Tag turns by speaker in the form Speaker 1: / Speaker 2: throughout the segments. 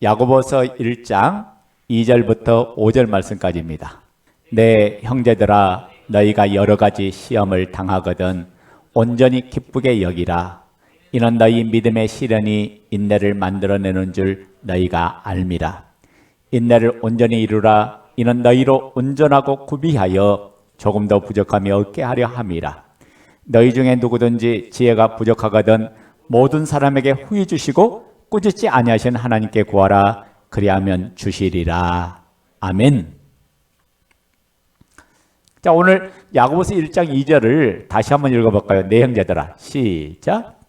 Speaker 1: 야고보서 1장 2절부터 5절 말씀까지입니다. 내 형제들아 너희가 여러 가지 시험을 당하거든 온전히 기쁘게 여기라. 이는 너희 믿음의 시련이 인내를 만들어내는 줄 너희가 알미라. 인내를 온전히 이루라. 이는 너희로 온전하고 구비하여 조금 더 부족함이 없게 하려 함이라. 너희 중에 누구든지 지혜가 부족하거든 모든 사람에게 후히 주시고 꾸짖지 아니하신 하나님께 구하라. 그리하면 주시리라. 아멘. 자, 오늘 야고보서 1장 2절을 다시 한번 읽어 볼까요? 내 형제들아. 시작.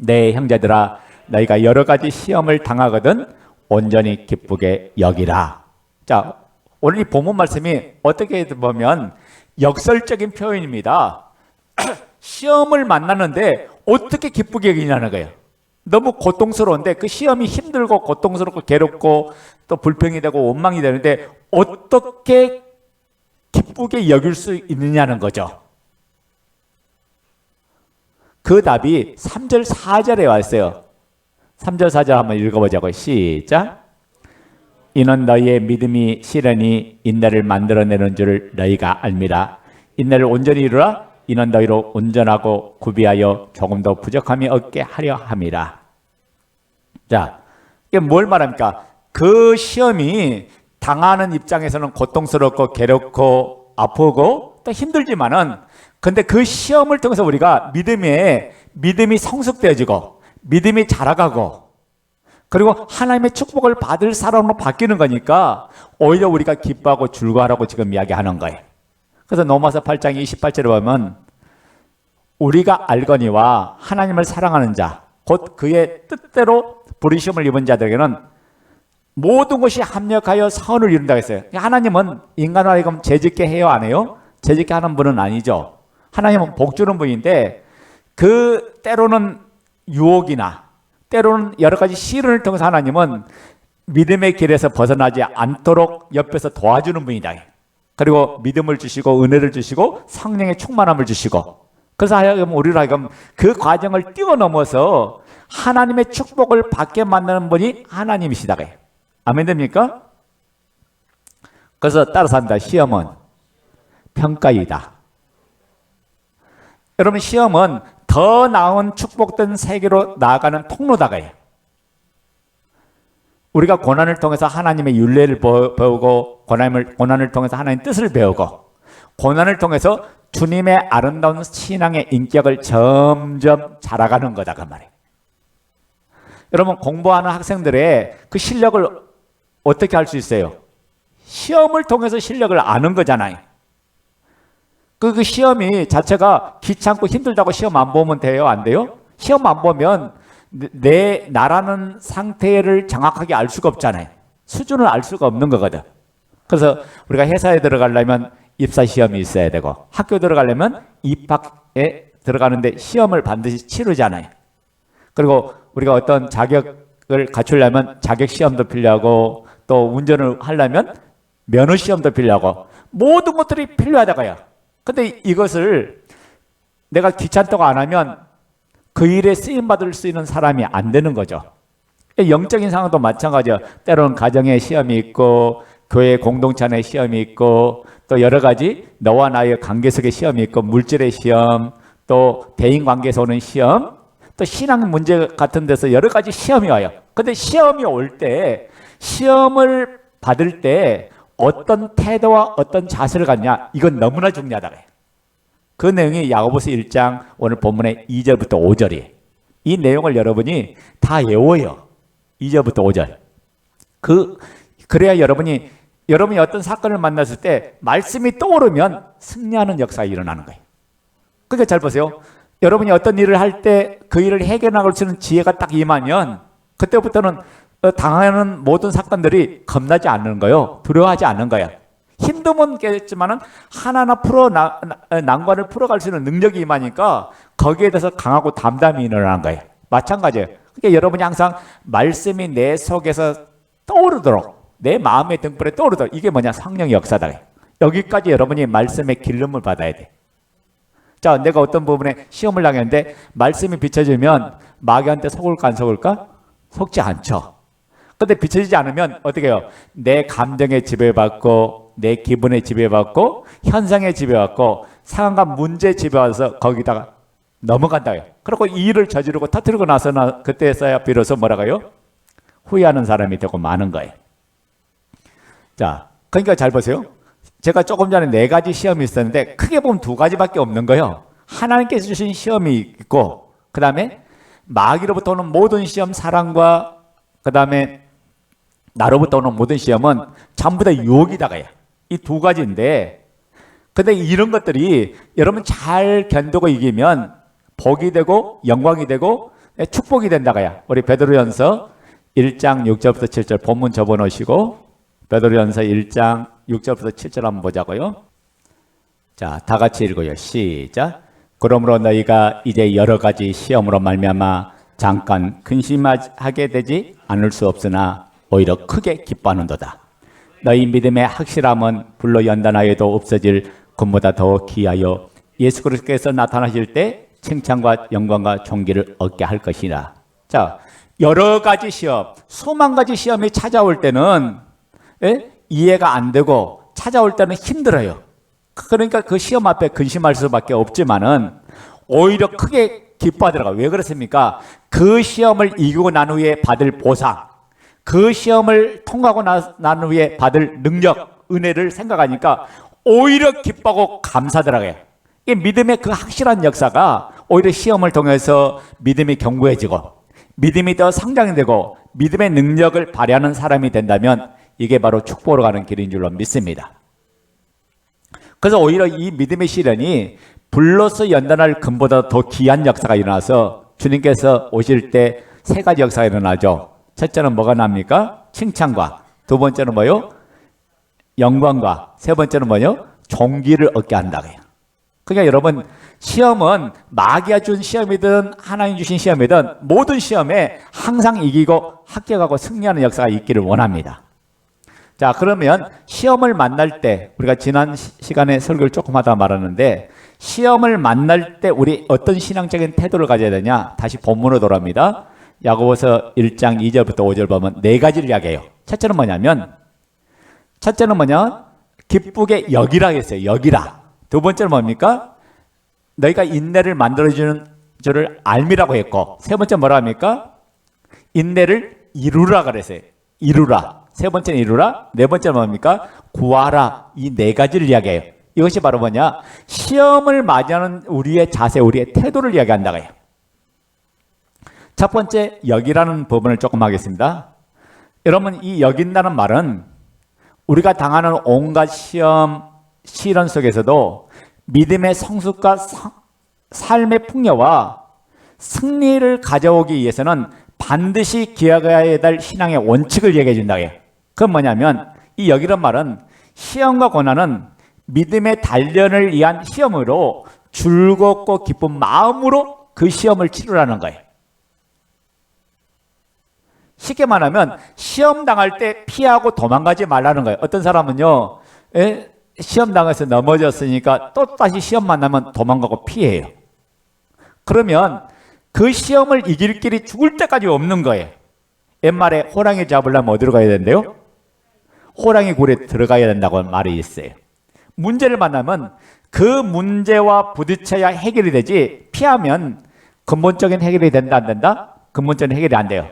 Speaker 1: 내 형제들아, 너희가 여러 가지 시험을 당하거든 온전히 기쁘게 여기라. 자, 오늘 이 본문 말씀이 어떻게 보면 역설적인 표현입니다. 시험을 만나는데 어떻게 기쁘게 여기냐는 거예요. 너무 고통스러운데 그 시험이 힘들고 고통스럽고 괴롭고 또 불평이 되고 원망이 되는데 어떻게 기쁘게 여길 수 있느냐는 거죠. 그 답이 3절 4절에 와 있어요. 3절 4절 한번 읽어보자고 시작. 이는 너희의 믿음이 시련이 인내를 만들어내는 줄을 너희가 알미라. 인내를 온전히 이루라. 이는 너희로 온전하고 구비하여 조금 더 부족함이 없게 하려 함이라. 자, 이게 뭘 말합니까? 그 시험이 당하는 입장에서는 고통스럽고 괴롭고 아프고 또 힘들지만은 근데 그 시험을 통해서 우리가 믿음에 믿음이 성숙되어지고 믿음이 자라가고 그리고 하나님의 축복을 받을 사람으로 바뀌는 거니까 오히려 우리가 기뻐하고 즐거워하라고 지금 이야기하는 거예요. 그래서 로마서 8장 28절에 보면 우리가 알거니와 하나님을 사랑하는 자, 곧 그의 뜻대로 부르심을 입은 자들에게는 모든 것이 합력하여 선을 이룬다고 했어요. 하나님은 인간을 하여금 죄짓게 해요, 안 해요? 죄짓게 하는 분은 아니죠. 하나님은 복 주는 분인데 그 때로는 유혹이나 때로는 여러 가지 시련을 통해서 하나님은 믿음의 길에서 벗어나지 않도록 옆에서 도와주는 분이다. 그리고 믿음을 주시고 은혜를 주시고 성령의 충만함을 주시고 그래서 하여금 우리를 하여금 그 과정을 뛰어넘어서 하나님의 축복을 받게 만드는 분이 하나님이시다. 아멘 됩니까? 그래서 따라서 합니다. 시험은 평가이다. 여러분 시험은 더 나은 축복된 세계로 나아가는 통로다가요. 우리가 고난을 통해서 하나님의 윤례를 배우고 고난을 고난을 통해서 하나님 뜻을 배우고 고난을 통해서 주님의 아름다운 신앙의 인격을 점점 자라가는 거다 그 말이에요. 여러분 공부하는 학생들의 그 실력을 어떻게 할 수 있어요? 시험을 통해서 실력을 아는 거잖아요. 그, 그 시험이 자체가 귀찮고 힘들다고 시험 안 보면 돼요? 안 돼요? 시험 안 보면 내 나라는 상태를 정확하게 알 수가 없잖아요. 수준을 알 수가 없는 거거든. 그래서 우리가 회사에 들어가려면 입사 시험이 있어야 되고 학교 들어가려면 입학에 들어가는데 시험을 반드시 치르잖아요. 그리고 우리가 어떤 자격을 갖추려면 자격 시험도 필요하고 또 운전을 하려면 면허 시험도 필요하고 모든 것들이 필요하다고요. 근데 이것을 내가 귀찮다고 안 하면 그 일에 쓰임 받을 수 있는 사람이 안 되는 거죠. 영적인 상황도 마찬가지야. 때로는 가정에 시험이 있고 교회 공동체 안에 시험이 있고 또 여러 가지 너와 나의 관계 속의 시험이 있고 물질의 시험 또 대인 관계에서 오는 시험 또 신앙 문제 같은 데서 여러 가지 시험이 와요. 근데 시험이 올 때 시험을 받을 때 어떤 태도와 어떤 자세를 갖냐 이건 너무나 중요하다. 그 내용이 야고보서 1장 오늘 본문의 2절부터 5절이에요. 이 내용을 여러분이 다 외워요. 2절부터 5절. 그 그래야 여러분이 여러분이 어떤 사건을 만났을 때 말씀이 떠오르면 승리하는 역사가 일어나는 거예요. 그러니까 잘 보세요. 여러분이 어떤 일을 할 때 그 일을 해결하고 쓰는 지혜가 딱 임하면 그때부터는 당하는 모든 사건들이 겁나지 않는 거요. 두려워하지 않는 거야. 힘듦은 겠지만은 하나하나 풀어 나, 난관을 풀어갈 수 있는 능력이 임하니까 거기에 대해서 강하고 담담이 일어나는 거예요. 마찬가지예요. 그러니까 여러분이 항상 말씀이 내 속에서 떠오르도록 내 마음의 등불에 떠오르도록 이게 뭐냐 성령의 역사다. 여기까지 여러분이 말씀의 길름을 받아야 돼. 자, 내가 어떤 부분에 시험을 당했는데 말씀이 비춰지면 마귀한테 속을까 안 속을까? 속지 않죠. 근데 비춰지지 않으면 어떻게 해요? 내 감정에 지배받고 내 기분에 지배받고 현상에 지배받고 상황과 문제에 지배받아서 거기다가 넘어간다요. 그리고 이 일을 저지르고 터뜨리고 나서는 그때서야 비로소 뭐라고요? 후회하는 사람이 되고 마는 거예요. 자, 그러니까 잘 보세요. 제가 조금 전에 네 가지 시험이 있었는데 크게 보면 두 가지밖에 없는 거예요. 하나님께서 주신 시험이 있고 그 다음에 마귀로부터 오는 모든 시험 사랑과 그 다음에 나로부터 오는 모든 시험은 전부 다 유혹이다가요. 이 두 가지인데 근데 이런 것들이 여러분 잘 견디고 이기면 복이 되고 영광이 되고 축복이 된다가야. 우리 베드로전서 1장 6절부터 7절 본문 접어 놓으시고 베드로전서 1장 6절부터 7절 한번 보자고요. 자, 다 같이 읽어요. 시작. 그러므로 너희가 이제 여러 가지 시험으로 말미암아 잠깐 근심하게 되지 않을 수 없으나 오히려 크게 기뻐하는도다. 너희 믿음의 확실함은 불로 연단하여도 없어질 금보다 더 귀하여 예수 그리스도께서 나타나실 때 칭찬과 영광과 존귀를 얻게 할 것이라. 자, 여러 가지 시험, 수만 가지 시험이 찾아올 때는 예? 이해가 안 되고 찾아올 때는 힘들어요. 그러니까 그 시험 앞에 근심할 수밖에 없지만은 오히려 크게 기뻐하더라고요. 왜 그렇습니까? 그 시험을 이기고 난 후에 받을 보상, 그 시험을 통과하고 나, 난 후에 받을 능력, 은혜를 생각하니까 오히려 기뻐하고 감사더라고요. 이 믿음의 그 확실한 역사가 오히려 시험을 통해서 믿음이 견고해지고 믿음이 더 성장되고 믿음의 능력을 발휘하는 사람이 된다면 이게 바로 축복으로 가는 길인 줄로 믿습니다. 그래서 오히려 이 믿음의 시련이 불로서 연단할 금보다 더 귀한 역사가 일어나서 주님께서 오실 때 세 가지 역사가 일어나죠. 첫째는 뭐가 납니까? 칭찬과 두 번째는 뭐요? 영광과 세 번째는 뭐요? 종기를 얻게 한다고요. 그러니까 여러분 시험은 마귀가 준 시험이든 하나님 주신 시험이든 모든 시험에 항상 이기고 합격하고 승리하는 역사가 있기를 원합니다. 자 그러면 시험을 만날 때 우리가 지난 시- 시간에 설교를 조금 하다 말았는데 시험을 만날 때 우리 어떤 신앙적인 태도를 가져야 되냐 다시 본문으로 돌아옵니다. 야고보서 1장 2절부터 5절 보면 네 가지를 이야기해요. 첫째는 뭐냐면 첫째는 뭐냐 기쁘게 여기라 했어요. 여기라. 두 번째는 뭡니까? 너희가 인내를 만들어주는 줄을 알미라고 했고 세 번째 뭐라 합니까? 인내를 이루라 그랬어요. 이루라. 세 번째는 이루라. 네 번째는 뭡니까? 구하라. 이 네 가지를 이야기해요. 이것이 바로 뭐냐? 시험을 맞이하는 우리의 자세, 우리의 태도를 이야기한다고 해요. 첫 번째 여기라는 부분을 조금 하겠습니다. 여러분 이 여긴다는 말은 우리가 당하는 온갖 시험, 시련 속에서도 믿음의 성숙과 성- 삶의 풍요와 승리를 가져오기 위해서는 반드시 기억해야 될 신앙의 원칙을 얘기해 준다. 그건 뭐냐면 이 여기란 말은 시험과 고난은 믿음의 단련을 위한 시험으로 즐겁고 기쁜 마음으로 그 시험을 치르라는 거예요. 쉽게 말하면 시험 당할 때 피하고 도망가지 말라는 거예요. 어떤 사람은요, 에? 시험 당해서 넘어졌으니까 또 다시 시험 만나면 도망가고 피해요. 그러면 그 시험을 이길 길이 죽을 때까지 없는 거예요. 옛말에 호랑이 잡으려면 어디로 가야 된대요? 호랑이 굴에 들어가야 된다고 말이 있어요. 문제를 만나면 그 문제와 부딪혀야 해결이 되지 피하면 근본적인 해결이 된다 안 된다? 근본적인 해결이 안 돼요.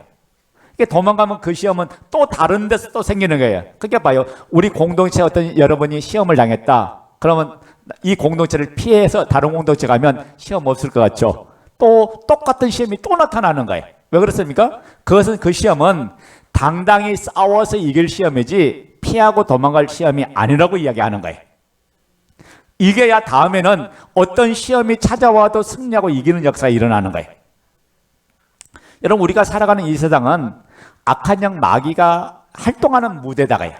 Speaker 1: 도망가면 그 시험은 또 다른 데서 또 생기는 거예요. 그게 봐요. 우리 공동체 어떤 여러분이 시험을 당했다. 그러면 이 공동체를 피해서 다른 공동체 가면 시험 없을 것 같죠. 또 똑같은 시험이 또 나타나는 거예요. 왜 그렇습니까? 그것은 그 시험은 당당히 싸워서 이길 시험이지 피하고 도망갈 시험이 아니라고 이야기하는 거예요. 이게야 다음에는 어떤 시험이 찾아와도 승리하고 이기는 역사가 일어나는 거예요. 여러분 우리가 살아가는 이 세상은 악한 영 마귀가 활동하는 무대다가요.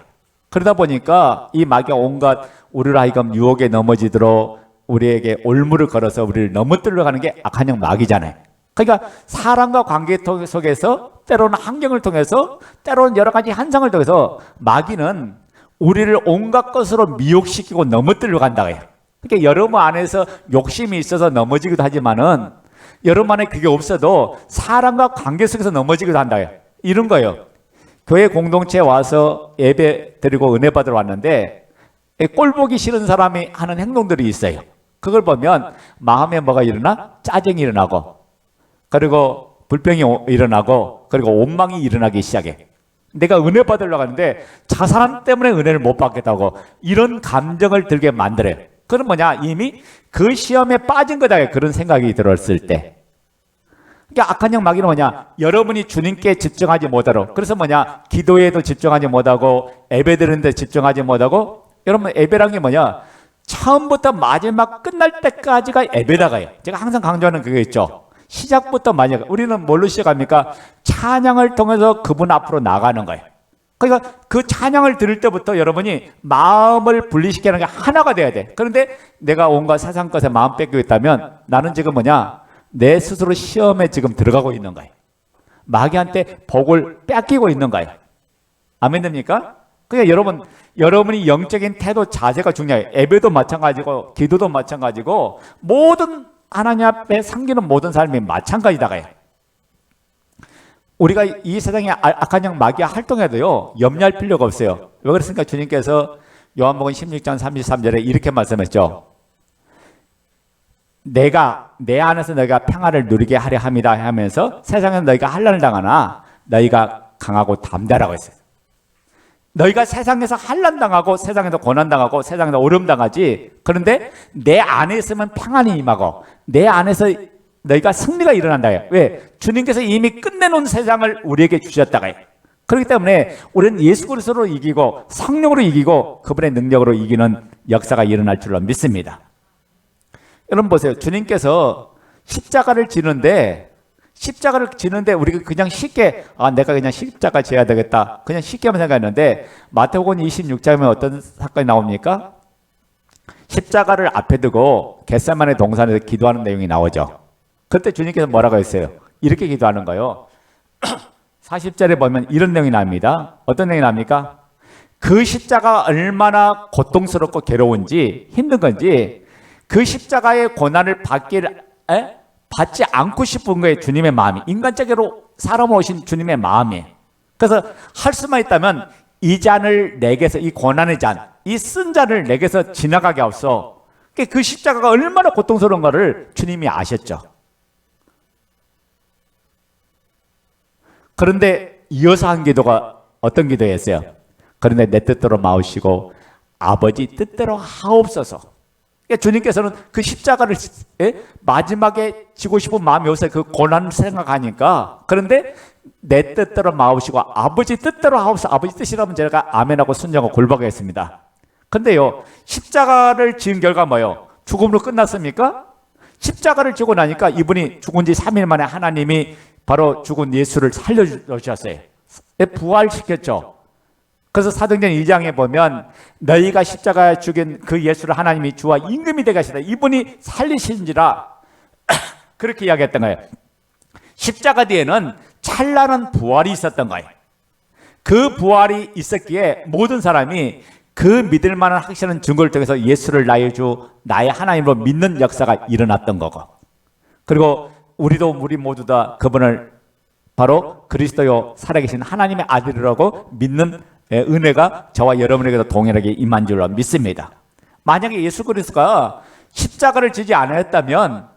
Speaker 1: 그러다 보니까 이 마귀가 온갖 우리를 하여금 유혹에 넘어지도록 우리에게 올무를 걸어서 우리를 넘어뜨려 가는 게 악한 영 마귀잖아요. 그러니까 사람과 관계 통- 속에서 때로는 환경을 통해서 때로는 여러 가지 현상을 통해서 마귀는 우리를 온갖 것으로 미혹시키고 넘어뜨려 간다고요. 그러니까 여러분 안에서 욕심이 있어서 넘어지기도 하지만은 여러분 안에 그게 없어도 사람과 관계 속에서 넘어지기도 한다요. 이런 거예요. 교회 공동체에 와서 예배 드리고 은혜 받으러 왔는데 꼴 보기 싫은 사람이 하는 행동들이 있어요. 그걸 보면 마음에 뭐가 일어나? 짜증이 일어나고 그리고 불평이 오- 일어나고 그리고 원망이 일어나기 시작해. 내가 은혜 받으려고 하는데 저 사람 때문에 은혜를 못 받겠다고 이런 감정을 들게 만들어요. 그건 뭐냐? 이미 그 시험에 빠진 거다. 그런 생각이 들었을 때. 그러니까 악한 영 마귀는 뭐냐? 여러분이 주님께 집중하지 못하도록. 그래서 뭐냐? 기도에도 집중하지 못하고 예배 드리는데 집중하지 못하고 여러분 예배란 게 뭐냐? 처음부터 마지막 끝날 때까지가 예배다가요. 제가 항상 강조하는 그게 있죠. 시작부터 마지막. 우리는 뭘로 시작합니까? 찬양을 통해서 그분 앞으로 나가는 거예요. 그러니까 그 찬양을 들을 때부터 여러분이 마음을 분리시키는 게 하나가 돼야 돼. 그런데 내가 온갖 세상 것에 마음 뺏기고 있다면 나는 지금 뭐냐? 내 스스로 시험에 지금 들어가고 있는 거예요. 마귀한테 복을 뺏기고 있는 거예요. 아멘 됩니까? 그러니까 여러분, 여러분이 영적인 태도, 자세가 중요해요. 예배도 마찬가지고, 기도도 마찬가지고, 모든 하나님 앞에 섬기는 모든 삶이 마찬가지다가요. 우리가 이 세상에 아- 악한 영 마귀가 활동해도요 염려할 필요가 없어요. 왜 그랬습니까? 주님께서 요한복음 16장 33절에 이렇게 말씀했죠. 내가 내 안에서 너희가 평안을 누리게 하려 합니다 하면서 세상에서 너희가 환난을 당하나 너희가 강하고 담대라고 했어요. 너희가 세상에서 환난 당하고 세상에서 고난 당하고 세상에서 어려움 당하지. 그런데 내 안에 있으면 평안이 임하고 내 안에서 너희가 승리가 일어난다요. 왜? 주님께서 이미 끝내놓은 세상을 우리에게 주셨다가요. 그렇기 때문에 우리는 예수 그리스도로 이기고 성령으로 이기고 그분의 능력으로 이기는 역사가 일어날 줄로 믿습니다. 여러분 보세요. 주님께서 십자가를 지는데 십자가를 지는데 우리가 그냥 쉽게 아 내가 그냥 십자가 지어야 되겠다. 그냥 쉽게만 생각했는데 마태복음 26장에 어떤 사건이 나옵니까? 십자가를 앞에 두고 겟세만의 동산에서 기도하는 내용이 나오죠. 그때 주님께서 뭐라고 했어요? 이렇게 기도하는 거요. 40절에 보면 이런 내용이 납니다. 어떤 내용이 납니까? 그 십자가 얼마나 고통스럽고 괴로운지 힘든 건지 그 십자가의 고난을 받기를 에? 받지 않고 싶은 거예요. 주님의 마음이 인간적으로 사람 오신 주님의 마음이. 그래서 할 수만 있다면 이 잔을 내게서 이 고난의 잔, 이 쓴 잔을 내게서 지나가게 없어. 그 십자가가 얼마나 고통스러운 거를 주님이 아셨죠. 그런데 이어서 한 기도가 어떤 기도였어요? 그런데 내 뜻대로 마우시고 아버지 뜻대로 하옵소서. 그러니까 주님께서는 그 십자가를 예? 마지막에 지고 싶은 마음이 없어요. 그 고난을 생각하니까. 그런데 내 뜻대로 마우시고 아버지 뜻대로 하옵소서. 아버지 뜻이라면 제가 아멘하고 순종하고 골박하겠습니다. 근데요, 십자가를 지은 결과 뭐요? 죽음으로 끝났습니까? 십자가를 지고 나니까 이분이 죽은 지 3일 만에 하나님이 바로 죽은 예수를 살려주셨어요. 예, 부활시켰죠. 그래서 사도행전 2장에 보면 너희가 십자가에 죽인 그 예수를 하나님이 주와 임금이 되게 하시다. 이분이 살리신지라 그렇게 이야기했던 거예요. 십자가 뒤에는 찬란한 부활이 있었던 거예요. 그 부활이 있었기에 모든 사람이 그 믿을 만한 확실한 증거를 통해서 예수를 나의 주, 나의 하나님으로 믿는 역사가 일어났던 거고. 그리고 우리도 우리 모두 다 그분을 바로 그리스도요 살아계신 하나님의 아들이라고 믿는 예, 은혜가 저와 여러분에게도 동일하게 임한 줄로 믿습니다. 만약에 예수 그리스도가 십자가를 지지 않았다면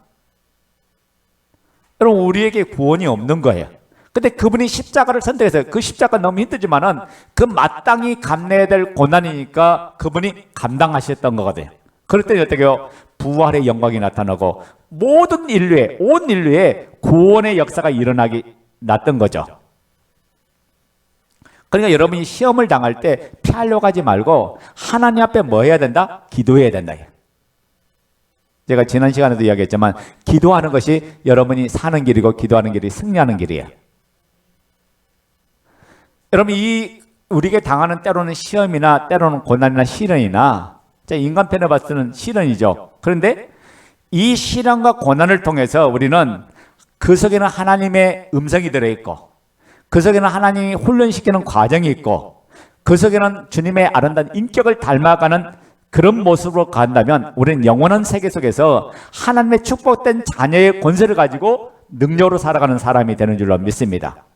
Speaker 1: 여러분 우리에게 구원이 없는 거예요. 근데 그분이 십자가를 선택해서 그 십자가 너무 힘들지만은 그 마땅히 감내해야 될 고난이니까 그분이 감당하셨던 거거든요. 그럴 때 어떻게 요? 부활의 영광이 나타나고 모든 인류에 온 인류에 구원의 역사가 일어나기 났던 거죠. 그러니까 여러분이 시험을 당할 때 피하려고 하지 말고 하나님 앞에 뭐 해야 된다? 기도해야 된다. 제가 지난 시간에도 이야기했지만 기도하는 것이 여러분이 사는 길이고 기도하는 길이 승리하는 길이에요. 여러분 이 우리에게 당하는 때로는 시험이나 때로는 고난이나 시련이나 인간 편에 봤을 때는 시련이죠. 그런데 이 시련과 고난을 통해서 우리는 그 속에는 하나님의 음성이 들어있고 그 속에는 하나님이 훈련시키는 과정이 있고 그 속에는 주님의 아름다운 인격을 닮아가는 그런 모습으로 간다면 우리는 영원한 세계 속에서 하나님의 축복된 자녀의 권세를 가지고 능력으로 살아가는 사람이 되는 줄로 믿습니다.